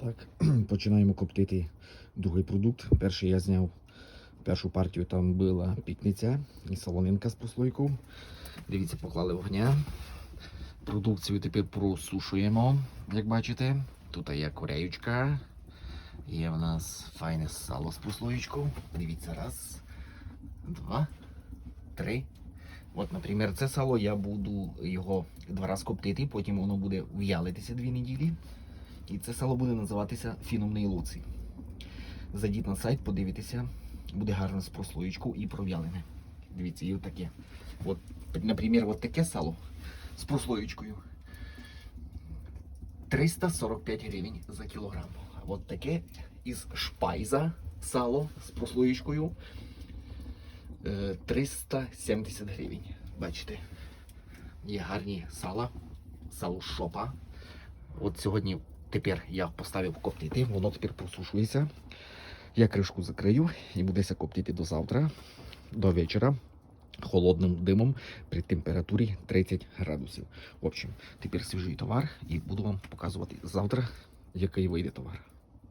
Так, починаємо коптити другий продукт. Перший я зняв першу партію, там була пікниця і солонинка з прослойкою. Дивіться, поклали вогня. Продукцію тепер просушуємо, як бачите. Тут є кореючка. Є в нас файне сало з прослоєчкою. Дивіться, раз, два, три. От, наприклад, це сало я буду його два рази коптити, потім воно буде в'ялитися дві неділі. І це сало буде називатися фіномний луций. Зайдіть на сайт, подивитися, буде гарно з прослоєчкою і пров'ялене. Дивіться, і отаке. От, наприклад, от таке сало з прослоєчкою. 345 гривень за кілограм. От таке із шпайза сало з прослоєчкою е, 370 гривень. Бачите? Є гарні сала, сало шопа. От сьогодні тепер я поставив коптити, воно тепер просушується. Я кришку закрию і будеся коптити до завтра, до вечора, холодним димом при температурі 30 градусів. В общем, тепер свіжий товар і буду вам показувати завтра, який вийде товар.